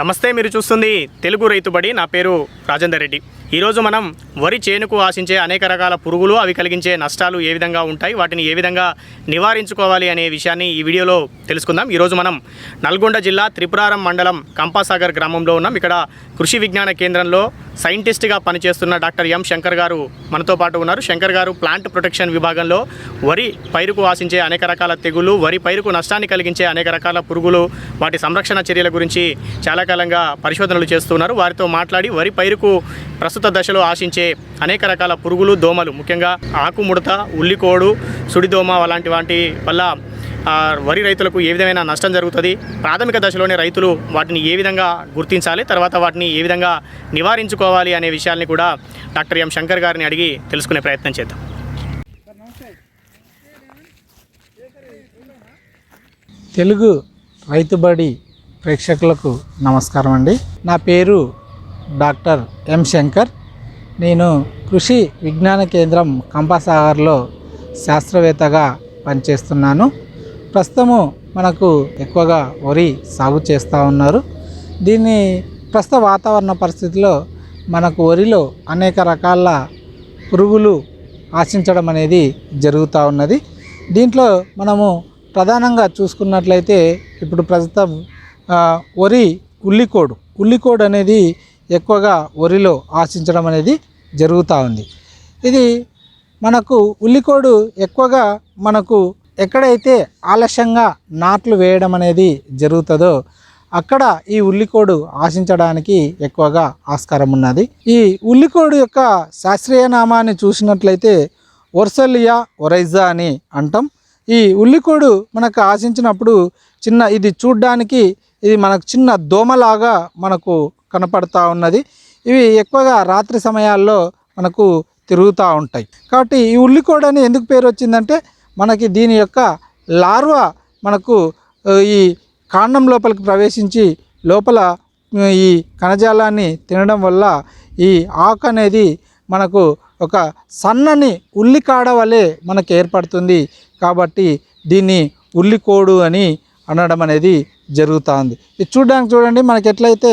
నమస్తే మీరు చూస్తుంది తెలుగు రైతుబడి. నా పేరు రాజేందర్ రెడ్డి. ఈరోజు మనం వరి చేనుకు ఆశించే అనేక రకాల పురుగులు అవి కలిగించే నష్టాలు ఏ విధంగా ఉంటాయి వాటిని ఏ విధంగా నివారించుకోవాలి అనే విషయాన్ని ఈ వీడియోలో తెలుసుకుందాం. ఈరోజు మనం నల్గొండ జిల్లా త్రిపురారం మండలం కంపాసాగర్ గ్రామంలో ఉన్నాం. ఇక్కడ కృషి విజ్ఞాన కేంద్రంలో సైంటిస్ట్గా పనిచేస్తున్న డాక్టర్ ఎం శంకర్ గారు మనతో పాటు ఉన్నారు. శంకర్ గారు ప్లాంట్ ప్రొటెక్షన్ విభాగంలో వరి పైరుకు ఆశించే అనేక రకాల తెగులు వరి పైరుకు నష్టాన్ని కలిగించే అనేక రకాల పురుగులు వాటి సంరక్షణ చర్యల గురించి చాలా కాలంగా పరిశోధనలు చేస్తున్నారు. వారితో మాట్లాడి వరి పైరుకు ప్రస్తుత దశలో ఆశించే అనేక రకాల పురుగులు దోమలు ముఖ్యంగా ఆకుముడత ఉల్లికోడు సుడిదోమ అలాంటి వాటి వల్ల వరి రైతులకు ఏ విధమైన నష్టం జరుగుతుంది? ప్రాథమిక దశలోనే రైతులు వాటిని ఏ విధంగా గుర్తించాలి? తర్వాత వాటిని ఏ విధంగా నివారించుకోవాలి అనే విషయాల్ని కూడా డాక్టర్ ఎం శంకర్ గారిని అడిగి తెలుసుకునే ప్రయత్నం చేద్దాం. తెలుగు రైతుబడి ప్రేక్షకులకు నమస్కారం అండి. నా పేరు డాక్టర్ ఎం శంకర్. నేను కృషి విజ్ఞాన కేంద్రం కంపాసాగర్లో శాస్త్రవేత్తగా పనిచేస్తున్నాను. ప్రస్తుతము మనకు ఎక్కువగా వరి సాగు చేస్తూ ఉన్నారు. దీన్ని ప్రస్తుత వాతావరణ పరిస్థితిలో మనకు వరిలో అనేక రకాల పురుగులు ఆశించడం అనేది జరుగుతూ ఉన్నది. దీంట్లో మనము ప్రధానంగా చూసుకున్నట్లయితే ఇప్పుడు ప్రస్తుతం వరి ఉల్లికోడు. ఉల్లికోడు అనేది ఎక్కువగా వరిలో ఆశించడం అనేది జరుగుతూ ఉంది. ఇది మనకు ఉల్లికోడు ఎక్కువగా మనకు ఎక్కడైతే ఆలస్యంగా నాట్లు వేయడం అనేది జరుగుతుందో అక్కడ ఈ ఉల్లికోడు ఆశించడానికి ఎక్కువగా ఆస్కారం ఉన్నది. ఈ ఉల్లికోడు యొక్క శాస్త్రీయ నామాన్ని చూసినట్లయితే ఒర్సలియా ఒరైజా అని అంటాం. ఈ ఉల్లికోడు మనకు ఆశించినప్పుడు చిన్న ఇది చూడ్డానికి ఇది మనకు చిన్న దోమలాగా మనకు కనపడతా ఉన్నది. ఇవి ఎక్కువగా రాత్రి సమయాల్లో మనకు తిరుగుతూ ఉంటాయి. కాబట్టి ఈ ఉల్లికోడని అని ఎందుకు పేరు వచ్చిందంటే మనకి దీని యొక్క లార్వా మనకు ఈ కాండం లోపలికి ప్రవేశించి లోపల ఈ కణజాలాన్ని తినడం వల్ల ఈ ఆకు అనేది మనకు ఒక సన్నని ఉల్లికాడ వలె మనకు ఏర్పడుతుంది. కాబట్టి దీన్ని ఉల్లికోడు అని అనడం అనేది జరుగుతుంది. ఇది చూడడానికి చూడండి మనకి ఎట్లయితే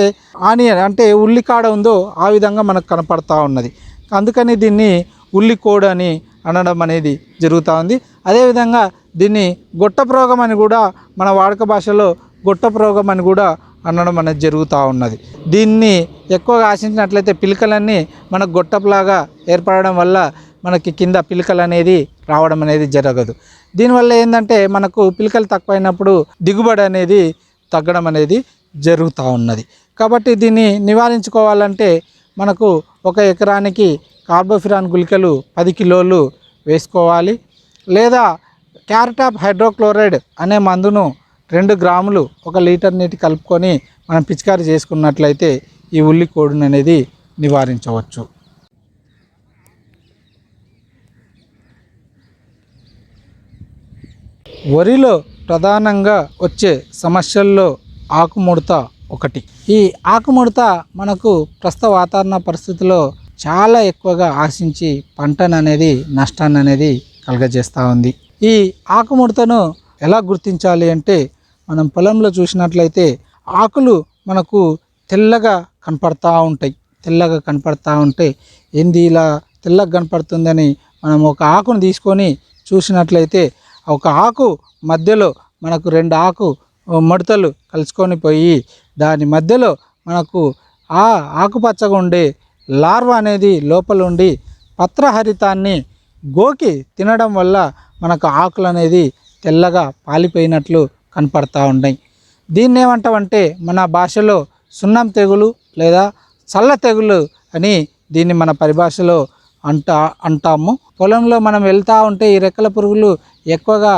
ఆనియన్ అంటే ఉల్లికాడ ఉందో ఆ విధంగా మనకు కనపడతా ఉన్నది. అందుకని దీన్ని ఉల్లికోడు అని అనడం అనేది జరుగుతూ ఉంది అదేవిధంగా దీన్ని గొట్టప్రోగం అని కూడా మన వాడుక భాషలో గొట్టప్రోగం అని కూడా అనడం అనేది జరుగుతూ ఉన్నది. దీన్ని ఎక్కువగా ఆశించినట్లయితే పిలకలన్నీ మనకు గొట్టపులాగా ఏర్పడడం వల్ల మనకి కింద పిలకలు అనేది రావడం అనేది జరగదు. దీనివల్ల ఏంటంటే మనకు పిలకలు తక్కువైనప్పుడు దిగుబడి అనేది తగ్గడం అనేది జరుగుతూ ఉన్నది. కాబట్టి దీన్ని నివారించుకోవాలంటే మనకు ఒక ఎకరానికి కార్బోఫిరాన్ గుళికలు పది కిలోలు వేసుకోవాలి. లేదా క్యారటాప్ హైడ్రోక్లోరైడ్ అనే మందును రెండు గ్రాములు ఒక లీటర్ నీటి కలుపుకొని మనం పిచికారీ చేసుకున్నట్లయితే ఈ ఉల్లి కోడును అనేది నివారించవచ్చు. వరిలో ప్రధానంగా వచ్చే సమస్యల్లో ఆకుముడత ఒకటి. ఈ ఆకుముడత మనకు ప్రస్తుత వాతావరణ పరిస్థితిలో చాలా ఎక్కువగా ఆశించి పంటను అనేది నష్టాన్ని అనేది కలుగజేస్తూ ఉంది. ఈ ఆకుముడతను ఎలా గుర్తించాలి అంటే మనం పొలంలో చూసినట్లయితే ఆకులు మనకు తెల్లగా కనపడతా ఉంటాయి. తెల్లగా కనపడతా ఉంటే ఏంది ఇలా తెల్లగా కనపడుతుందని మనం ఒక ఆకును తీసుకొని చూసినట్లయితే ఒక ఆకు మధ్యలో మనకు రెండు ఆకు ముడతలు కలుసుకొని పోయి దాని మధ్యలో మనకు ఆ ఆకుపచ్చగా ఉండే లార్వా అనేది లోపల ఉండి పత్రహరితాన్ని గోకి తినడం వల్ల మనకు ఆకులు అనేది తెల్లగా పాలిపోయినట్లు కనపడతా ఉన్నాయి. దీన్ని ఏమంటామంటే మన భాషలో సున్నం తెగులు లేదా చల్ల తెగులు అని దీన్ని మన పరిభాషలో అంటా అంటాము. పొలంలో మనం వెళ్తూ ఉంటే ఈ రెక్కల పురుగులు ఎక్కువగా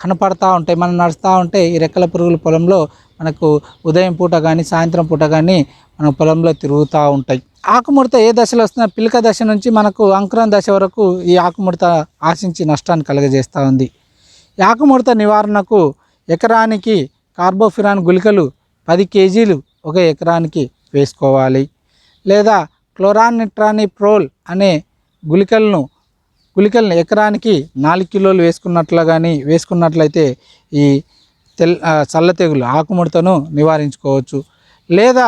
కనపడతా ఉంటాయి. మనం నడుస్తూ ఉంటే ఈ రెక్కల పురుగులు పొలంలో మనకు ఉదయం పూట కానీ సాయంత్రం పూట కానీ మన పొలంలో తిరుగుతూ ఉంటాయి. ఆకుముడత ఏ దశలో వస్తున్నా పిలక దశ నుంచి మనకు అంకురం దశ వరకు ఈ ఆకుముడత ఆశించి నష్టాన్ని కలుగజేస్తూ ఉంది. ఈ ఆకుముడత నివారణకు ఎకరానికి కార్బోఫిరాన్ గుళికలు పది కేజీలు ఒక ఎకరానికి వేసుకోవాలి. లేదా క్లోరానిట్రాని ప్రోల్ అనే గుళికలను గుళికలను ఎకరానికి నాలుగు కిలోలు వేసుకున్నట్లు కానీ వేసుకున్నట్లయితే ఈ తెల్ చల్ల తెగులు ఆకుముడతను నివారించుకోవచ్చు. లేదా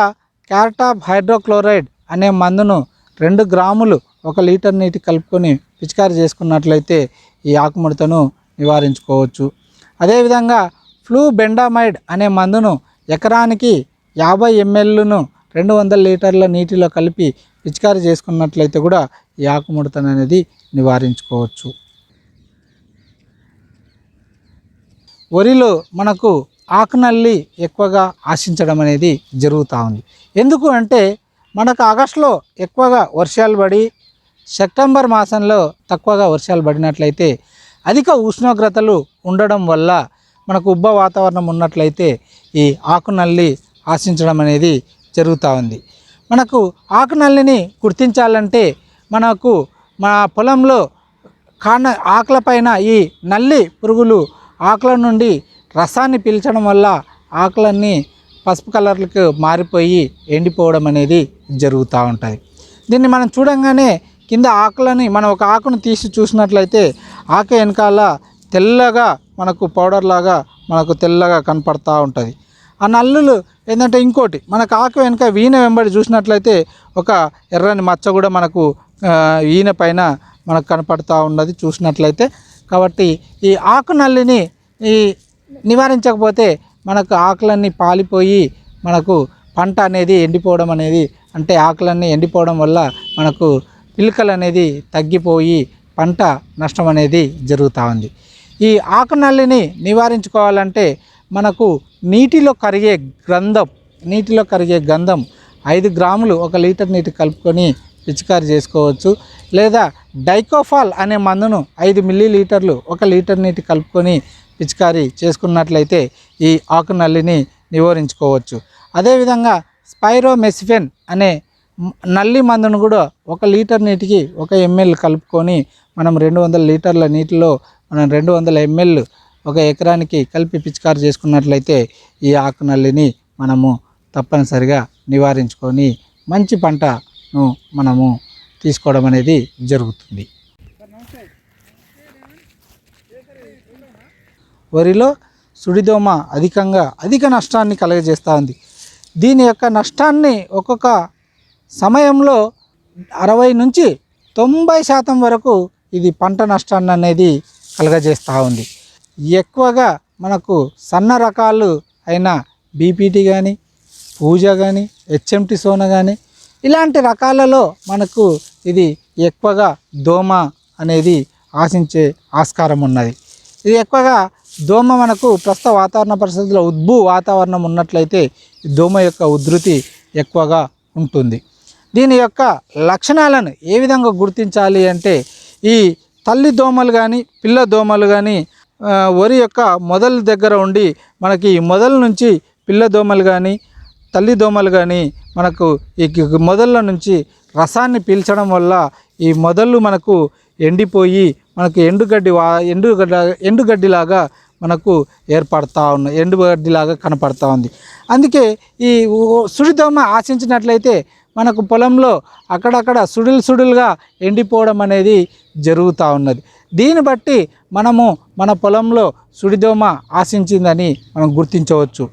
క్యారటాప్ హైడ్రోక్లోరైడ్ అనే మందును రెండు గ్రాములు ఒక లీటర్ నీటి కలుపుకొని పిచికారి చేసుకున్నట్లయితే ఈ ఆకుముడతను నివారించుకోవచ్చు. అదేవిధంగా ఫ్లూ బెండామైడ్ అనే మందును ఎకరానికి యాభై ఎంఎల్ను రెండు వందల లీటర్ల నీటిలో కలిపి పిచికారి చేసుకున్నట్లయితే కూడా ఈ ఆకుముడతను అనేది నివారించుకోవచ్చు. వరిలో మనకు ఆకునల్లి ఎక్కువగా ఆశించడం అనేది జరుగుతూ ఉంది. ఎందుకు అంటే మనకు ఆగస్టులో ఎక్కువగా వర్షాలు పడి సెప్టెంబర్ మాసంలో తక్కువగా వర్షాలు పడినట్లయితే అధిక ఉష్ణోగ్రతలు ఉండడం వల్ల మనకు ఉబ్బ వాతావరణం ఉన్నట్లయితే ఈ ఆకునల్లి ఆశించడం అనేది జరుగుతూ ఉంది. మనకు ఆకునల్లిని గుర్తించాలంటే మనకు మన పొలంలో కాన ఆకులపైన ఈ నల్లి పురుగులు ఆకుల నుండి రసాన్ని పీల్చడం వల్ల ఆకులన్నీ పసుపు కలర్లకు మారిపోయి ఎండిపోవడం అనేది జరుగుతూ ఉంటుంది దీన్ని మనం చూడంగానే కింద ఆకులని మనం ఒక ఆకును తీసి చూసినట్లయితే ఆకు వెనకాల తెల్లగా మనకు పౌడర్ లాగా మనకు తెల్లగా కనపడతా ఉంటుంది. ఆ నల్లులు ఏంటంటే ఇంకోటి మనకు ఆకు వెనుక వీణ వెంబడి చూసినట్లయితే ఒక ఎర్రని మచ్చ కూడా మనకు ఈయన పైన మనకు కనపడతా ఉన్నది చూసినట్లయితే. కాబట్టి ఈ ఆకు నల్లిని ఈ నివారించకపోతే మనకు ఆకులన్నీ పాలిపోయి మనకు పంట అనేది ఎండిపోవడం అనేది అంటే ఆకులన్నీ ఎండిపోవడం వల్ల మనకు పిలకలు అనేది తగ్గిపోయి పంట నష్టం అనేది జరుగుతూ ఉంది. ఈ ఆకు నల్లిని నివారించుకోవాలంటే మనకు నీటిలో కరిగే గ్రంథం నీటిలో కరిగే గంధం ఐదు గ్రాములు ఒక లీటర్ నీటి కలుపుకొని పిచికారి చేసుకోవచ్చు. లేదా డైకోఫాల్ అనే మందును ఐదు మిల్లీ లీటర్లు ఒక లీటర్ నీటి కలుపుకొని పిచికారి చేసుకున్నట్లయితే ఈ ఆకు నల్లిని నివారించుకోవచ్చు. అదేవిధంగా స్పైరోమెసిఫెన్ అనే నల్లి మందును కూడా ఒక లీటర్ నీటికి ఒక ఎంఎల్ కలుపుకొని మనం రెండు వందల లీటర్ల నీటిలో మనం రెండు వందల ఎంఎల్ ఒక ఎకరానికి కలిపి పిచికారి చేసుకున్నట్లయితే ఈ ఆకు నల్లిని మనము తప్పనిసరిగా నివారించుకొని మంచి పంటను మనము తీసుకోవడం అనేది జరుగుతుంది. వరిలో సుడిదోమ అధికంగా అధిక నష్టాన్ని కలుగజేస్తూ ఉంది దీని యొక్క నష్టాన్ని ఒక్కొక్క సమయంలో అరవై నుంచి తొంభై శాతం వరకు ఇది పంట నష్టాన్ని అనేది కలుగజేస్తూ ఉంది. ఎక్కువగా మనకు సన్న రకాలు అయిన బీపీటీ కానీ పూజ కానీ హెచ్ఎంటి సోన కానీ ఇలాంటి రకాలలో మనకు ఇది ఎక్కువగా దోమ అనేది ఆశించే ఆస్కారం ఉన్నది. ఇది ఎక్కువగా దోమ మనకు ప్రస్తుత వాతావరణ పరిస్థితుల్లో ఉద్భూ వాతావరణం ఉన్నట్లయితే దోమ యొక్క ఉధృతి ఎక్కువగా ఉంటుంది. దీని యొక్క లక్షణాలను ఏ విధంగా గుర్తించాలి అంటే ఈ తల్లి దోమలు కానీ పిల్ల దోమలు కానీ వరి యొక్క మొదల దగ్గర ఉండి మనకి ఈ మొదల నుంచి పిల్ల దోమలు కానీ తల్లి దోమలు కానీ మనకు ఈ మొదళ్ళ నుంచి రసాన్ని పీల్చడం వల్ల ఈ మొదళ్ళు మనకు ఎండిపోయి మనకు ఎండుగడ్డి వా ఎండుగడ్డ ఎండుగడ్డిలాగా మనకు ఏర్పడతా ఉన్న ఎండుగడ్డిలాగా కనపడతా ఉంది. అందుకే ఈ సుడిదోమ ఆశించినట్లయితే మనకు పొలంలో అక్కడక్కడ సుడులు సుడులుగా ఎండిపోవడం అనేది జరుగుతూ ఉన్నది. దీన్ని బట్టి మనము మన పొలంలో సుడిదోమ ఆశించిందని మనం గుర్తించవచ్చు.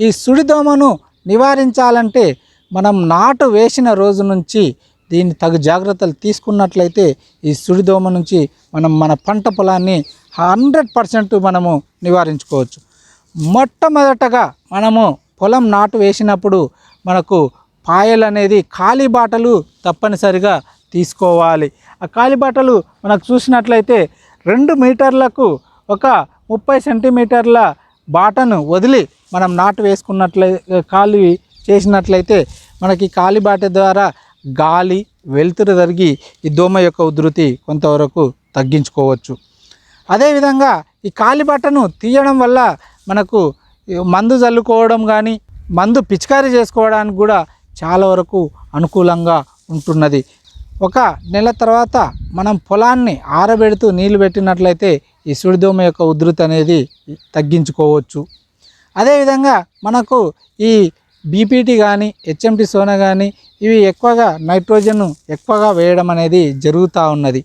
ఈ సుడిదోమను నివారించాలంటే మనం నాటు వేసిన రోజు నుంచి దీన్ని తగు జాగ్రత్తలు తీసుకున్నట్లయితే ఈ సుడిదోమ నుంచి మనం మన పంట పొలాన్ని హండ్రెడ్ పర్సెంట్ మనము నివారించుకోవచ్చు. మొట్టమొదటగా మనము పొలం నాటు వేసినప్పుడు మనకు పాయలు అనేది ఖాళీ బాటలు తప్పనిసరిగా తీసుకోవాలి. ఆ కాలిబాటలు మనకు చూసినట్లయితే రెండు మీటర్లకు ఒక ముప్పై సెంటీమీటర్ల బాటను వదిలి మనం నాటు వేసుకున్నట్లయి కాలి చేసినట్లయితే మనకి కాలిబాట ద్వారా గాలి వెలుతురు జరిగి ఈ దోమ యొక్క ఉధృతి కొంతవరకు తగ్గించుకోవచ్చు. అదేవిధంగా ఈ కాలిబట్టను తీయడం వల్ల మనకు మందు చల్లుకోవడం కానీ మందు పిచికారీ చేసుకోవడానికి కూడా చాలా వరకు అనుకూలంగా ఉంటున్నది. ఒక నెల తర్వాత మనం పొలాన్ని ఆరబెడుతూ నీళ్ళు పెట్టినట్లయితే ఈ సుడిదోమ యొక్క ఉధృతి అనేది తగ్గించుకోవచ్చు. అదేవిధంగా మనకు ఈ బీపీటీ కానీ హెచ్ఎంటి సోనా కానీ ఇవి ఎక్కువగా నైట్రోజన్ ఎక్కువగా వేయడం అనేది జరుగుతూ ఉన్నది.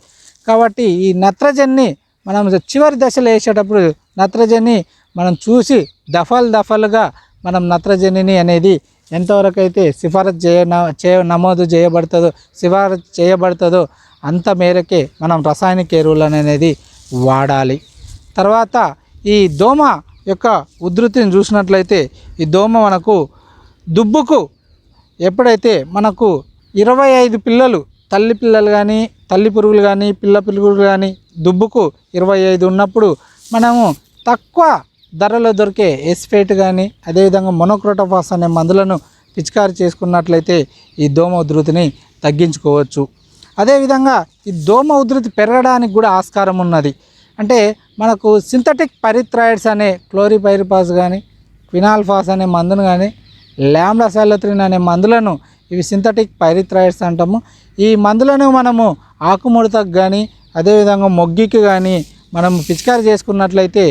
కాబట్టి ఈ నత్రజన్ని మనం చివరి దశలో వేసేటప్పుడు నత్రజన్ని మనం చూసి దఫాలు దఫాలుగా మనం నత్రజనిని అనేది ఎంతవరకు అయితే సిఫారసు చేయ చే నమోదు చేయబడుతుందో సిఫారసు చేయబడుతుందో అంత మేరకే మనం రసాయనిక ఎరువులను అనేది వాడాలి. తర్వాత ఈ దోమ యొక్క ఉధృతిని చూసినట్లయితే ఈ దోమ మనకు దుబ్బుకు ఎప్పుడైతే మనకు ఇరవై ఐదు పిల్లలు తల్లి పిల్లలు కానీ తల్లి పురుగులు కానీ పిల్ల పురుగులు కానీ దుబ్బుకు ఇరవై ఐదు ఉన్నప్పుడు మనము తక్కువ ధరలో దొరికే ఎస్ఫేట్ కానీ అదేవిధంగా మొనోక్రోటోఫాస్ అనే మందులను పిచికారి చేసుకున్నట్లయితే ఈ దోమ ఉధృతిని తగ్గించుకోవచ్చు. అదేవిధంగా ఈ దోమ ఉధృతి పెరగడానికి కూడా ఆస్కారం ఉన్నది. అంటే మనకు సింథటిక్ పరిథ్రాయిడ్స్ అనే క్లోరిపైరిపాస్ కానీ క్వినాల్ఫాస్ అనే మందును కానీ ల్యాంబ్డాసైలత్రిన్ అనే మందులను ఇవి సింథటిక్ పైరిథ్రాయిడ్స్ అంటాము. ఈ మందులను మనము ఆకుముడతకు కానీ అదేవిధంగా మొగ్గికి కానీ మనం పిచికారి చేసుకున్నట్లయితే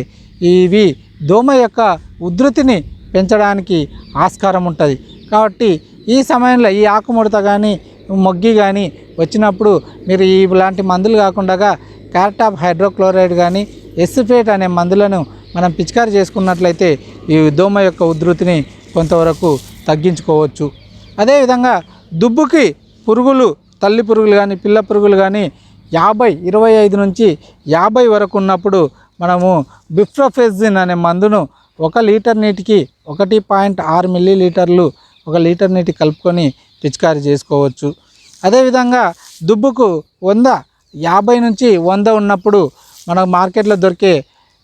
ఇవి దోమ యొక్క ఉధృతిని పెంచడానికి ఆస్కారం ఉంటుంది. కాబట్టి ఈ సమయంలో ఈ ఆకుముడత కానీ మొగ్గి కానీ వచ్చినప్పుడు మీరు ఇలాంటి మందులు కాకుండా క్యారటాప్ హైడ్రోక్లోరైడ్ కానీ ఎస్ఫేట్ అనే మందులను మనం పిచికారి చేసుకున్నట్లయితే ఈ దోమ యొక్క ఉధృతిని కొంతవరకు తగ్గించుకోవచ్చు. అదేవిధంగా దుబ్బుకి పురుగులు తల్లి పురుగులు కానీ పిల్ల పురుగులు కానీ యాభై ఇరవై ఐదు నుంచి యాభై వరకు ఉన్నప్పుడు మనము బిఫ్రోఫెజిన్ అనే మందును ఒక లీటర్ నీటికి ఒకటి పాయింట్ ఆరు మిల్లీ లీటర్లు ఒక లీటర్ నీటి కలుపుకొని పిచికారి చేసుకోవచ్చు. అదేవిధంగా దుబ్బుకు వంద యాభై నుంచి వంద ఉన్నప్పుడు మన మార్కెట్లో దొరికే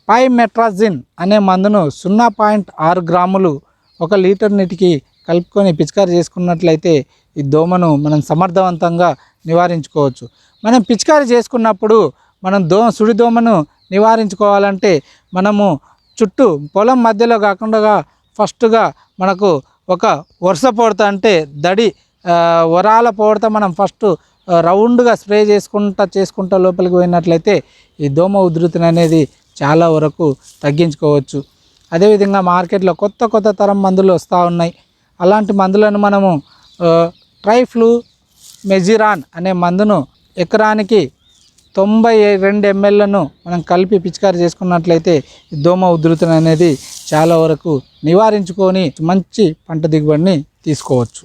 పైమెట్రాజిన్ అనే మందును సున్నా పాయింట్ ఆరు గ్రాములు ఒక లీటర్ నీటికి కలుపుకొని పిచికారి చేసుకున్నట్లయితే ఈ దోమను మనం సమర్థవంతంగా నివారించుకోవచ్చు. మనం పిచికారి చేసుకున్నప్పుడు మనం దో సుడి దోమను నివారించుకోవాలంటే మనము చుట్టూ పొలం మధ్యలో కాకుండా ఫస్ట్గా మనకు ఒక వరుస పొడత అంటే దడి వరాల పొడత మనం ఫస్ట్ రౌండ్గా స్ప్రే చేసుకుంటా చేసుకుంటా లోపలికి పోయినట్లయితే ఈ దోమ ఉధృతిని అనేది చాలా వరకు తగ్గించుకోవచ్చు. అదేవిధంగా మార్కెట్లో కొత్త కొత్త తరం మందులు వస్తూ ఉన్నాయి. అలాంటి మందులను మనము ట్రైఫ్లూ మెజిరాన్ అనే మందును ఎకరానికి తొంభై రెండు ఎంఎల్లను మనం కలిపి పిచికారి చేసుకున్నట్లయితే దోమ ఉధృతిని అనేది చాలా వరకు నివారించుకొని మంచి పంట దిగుబడిని తీసుకోవచ్చు.